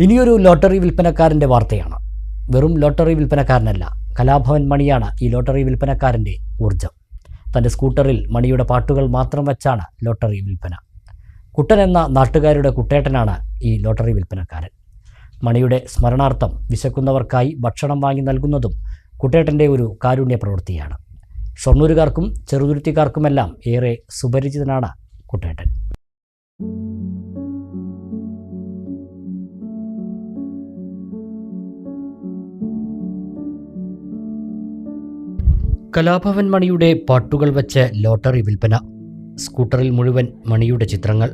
ഇനിയൊരു ലോട്ടറി വിൽപ്പനക്കാരന്റെ വാർത്തയാണ്. വെറും ലോട്ടറി വിൽപ്പനക്കാരനല്ല കലാഭവൻ മണിയാണ് ഈ ലോട്ടറി വിൽപ്പനക്കാരന്റെ ഊർജം തന്റെ സ്കൂട്ടറിൽ മണിയുടെ പാട്ടുകൾ മാത്രം വെച്ചാണ് ലോട്ടറി വിൽപ്പന. കുട്ടൻ എന്ന നാട്ടുകാരുടെ കുട്ടേട്ടനാണ് ഈ ലോട്ടറി വിൽപ്പനക്കാരൻ. മണിയുടെ സ്മരണാർത്ഥം വിശക്കുന്നവർക്കായി ഭക്ഷണം വാങ്ങി നൽകുന്നതും കുട്ടേട്ടന്റെ ഒരു കാരുണ്യ പ്രവൃത്തിയാണ്. ഷൊർണൂരുകാർക്കും ചെറുതുരുത്തിക്കാർക്കുമെല്ലാം ഏറെ സുപരിചിതനാണ് കുട്ടേട്ടൻ. കലാഭവൻ മണിയുടെ പാട്ടുകൾ വെച്ച് ലോട്ടറി വിൽപ്പന സ്കൂട്ടറിൽ മുഴുവൻ മണിയുടെ ചിത്രങ്ങൾ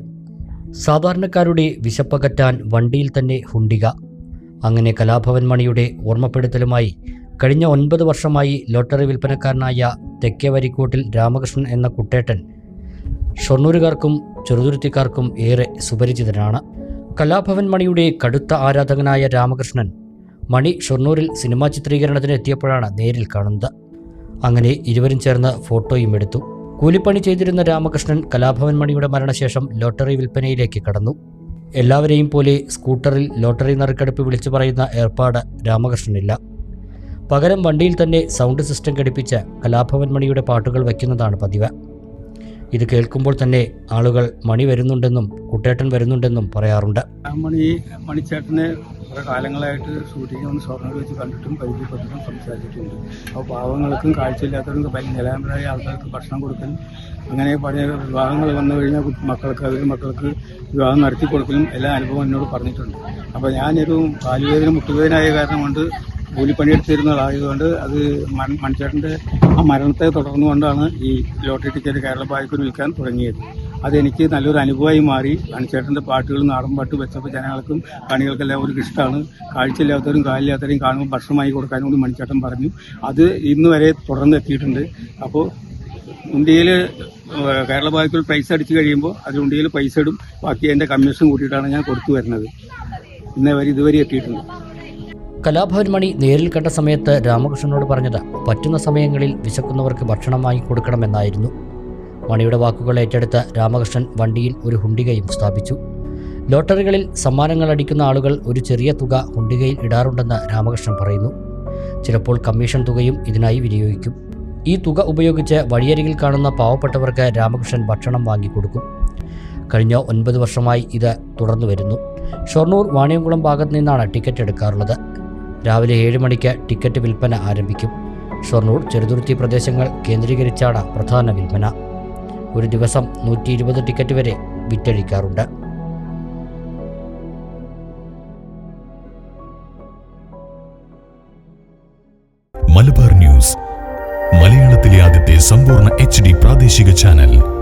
സാധാരണക്കാരുടെ വിശപ്പകറ്റാൻ വണ്ടിയിൽ തന്നെ ഹുണ്ടിക അങ്ങനെ കലാഭവൻ മണിയുടെ ഓർമ്മപ്പെടുത്തലുമായി കഴിഞ്ഞ ഒൻപത് വർഷമായി ലോട്ടറി വിൽപ്പനക്കാരനായ തെക്കേ വരിക്കോട്ടിൽ രാമകൃഷ്ണൻ എന്ന കുട്ടേട്ടൻ ഷൊർണൂരുകാർക്കും ചെറുതുരുത്തിക്കാർക്കും ഏറെ സുപരിചിതനാണ്. കലാഭവൻ മണിയുടെ കടുത്ത ആരാധകനായ രാമകൃഷ്ണൻ മണി ഷൊർണൂരിൽ സിനിമാ ചിത്രീകരണത്തിന് എത്തിയപ്പോഴാണ് നേരിൽ കാണുന്നത്. അങ്ങനെ ഇരുവരും ചേർന്ന് ഫോട്ടോയും എടുത്തു. കൂലിപ്പണി ചെയ്തിരുന്ന രാമകൃഷ്ണൻ കലാഭവൻ മണിയുടെ മരണശേഷം ലോട്ടറി വിൽപ്പനയിലേക്ക് കടന്നു. എല്ലാവരെയും പോലെ സ്കൂട്ടറിൽ ലോട്ടറി നറുക്കെടുപ്പ് വിളിച്ചു പറയുന്ന ഏർപ്പാട് രാമകൃഷ്ണനില്ല. പകരം വണ്ടിയിൽ തന്നെ സൗണ്ട് സിസ്റ്റം ഘടിപ്പിച്ച് കലാഭവൻ മണിയുടെ പാട്ടുകൾ വയ്ക്കുന്നതാണ് പതിവ്. ഇത് കേൾക്കുമ്പോൾ തന്നെ ആളുകൾ മണി വരുന്നുണ്ടെന്നും കുട്ടേട്ടൻ വരുന്നുണ്ടെന്നും പറയാറുണ്ട്. മണി മണിച്ചേട്ടനെ കുറെ കാലങ്ങളായിട്ട് ഷൂട്ടിങ്ങിന് വന്ന് സ്വർണം വെച്ച് കണ്ടിട്ടും പരിചയപ്പെട്ടിട്ടും സംസാരിച്ചിട്ടുണ്ട്. അപ്പോൾ പാവങ്ങൾക്കും കാഴ്ചയില്ലാത്തവർക്കും പല നിലമ്പരായ ആൾക്കാർക്ക് ഭക്ഷണം കൊടുക്കലും അങ്ങനെ പറഞ്ഞ വിവാഹങ്ങൾ വന്നു കഴിഞ്ഞാൽ മക്കൾക്ക് അവരുടെ മക്കൾക്ക് വിവാഹം നടത്തി കൊടുക്കലും എല്ലാ അനുഭവം എന്നോട് പറഞ്ഞിട്ടുണ്ട്. അപ്പോൾ ഞാനൊരു കാലുവേദന മുട്ടുവേദനായ കാരണം കൊണ്ട് കൂലിപ്പണിയെടുത്തിരുന്ന ആളായതുകൊണ്ട് അത് മൺ- മൺചേട്ടന്റെ ആ മരണത്തെ തുടർന്നുകൊണ്ടാണ് ഈ ലോട്ടറി ടിക്കറ്റ് കേരള ബായ്ക്കൊരു വിൽക്കാൻ തുടങ്ങിയത്. അതെനിക്ക് നല്ലൊരു അനുഭവമായി മാറി. അണിച്ചേട്ടന്റെ പാട്ടുകൾ നാടൻ പാട്ട് വെച്ചപ്പോൾ ജനങ്ങൾക്കും കാണികൾക്കെല്ലാം ഒരു ഇഷ്ടമാണ്. കാഴ്ചയില്ലാത്തവരും കാലില്ലാത്തവരും കാണുമ്പോൾ ഭക്ഷണമായി കൊടുക്കാനും കൂടി മണിച്ചേട്ടൻ പറഞ്ഞു. അത് ഇന്ന് വരെ തുടർന്ന് എത്തിയിട്ടുണ്ട്. അപ്പോൾ ഉണ്ടിയിൽ കേരള ബായ്ക്കുകൾ പൈസ അടിച്ചു കഴിയുമ്പോൾ അതിൽ ഉണ്ടിയിൽ പൈസ ഇടും. ബാക്കി അതിന്റെ കമ്മീഷൻ കൂട്ടിയിട്ടാണ് ഞാൻ കൊടുത്തു വരുന്നത്. ഇന്നേ വരെ ഇതുവരെ എത്തിയിട്ടുണ്ട്. കലാഭവൻ മണി നേരിൽ കണ്ട സമയത്ത് രാമകൃഷ്ണനോട് പറഞ്ഞത് പറ്റുന്ന സമയങ്ങളിൽ വിശക്കുന്നവർക്ക് ഭക്ഷണം വാങ്ങി കൊടുക്കണമെന്നായിരുന്നു. മണിയുടെ വാക്കുകൾ ഏറ്റെടുത്ത് രാമകൃഷ്ണൻ വണ്ടിയിൽ ഒരു ഹുണ്ടികയും സ്ഥാപിച്ചു. ലോട്ടറികളിൽ സമ്മാനങ്ങൾ അടിക്കുന്ന ആളുകൾ ഒരു ചെറിയ തുക ഹുണ്ടികയിൽ ഇടാറുണ്ടെന്ന് രാമകൃഷ്ണൻ പറയുന്നു. ചിലപ്പോൾ കമ്മീഷൻ തുകയും ഇതിനായി വിനിയോഗിക്കും. ഈ തുക ഉപയോഗിച്ച് വഴിയരികിൽ കാണുന്ന പാവപ്പെട്ടവർക്ക് രാമകൃഷ്ണൻ ഭക്ഷണം വാങ്ങിക്കൊടുക്കും. കഴിഞ്ഞ ഒൻപത് വർഷമായി ഇത് തുടർന്നു വരുന്നു. ഷൊർണൂർ വാണിയംകുളം ഭാഗത്തു നിന്നാണ് ടിക്കറ്റ് എടുക്കാറുള്ളത്. രാവിലെ ഏഴ് മണിക്ക് ടിക്കറ്റ് വിൽപ്പന ആരംഭിക്കും. ഷൊർണൂർ ചെറുതുരുത്തി പ്രദേശങ്ങൾ കേന്ദ്രീകരിച്ചാണ് പ്രധാന വിൽപ്പന. ഒരു ദിവസം നൂറ്റി ഇരുപത് ടിക്കറ്റ് വരെ വിറ്റഴിക്കാറുണ്ട്. മലബാർ ന്യൂസ് മലയാളത്തിലെ ആദ്യത്തെ സമ്പൂർണ എച്ച് പ്രാദേശിക ചാനൽ.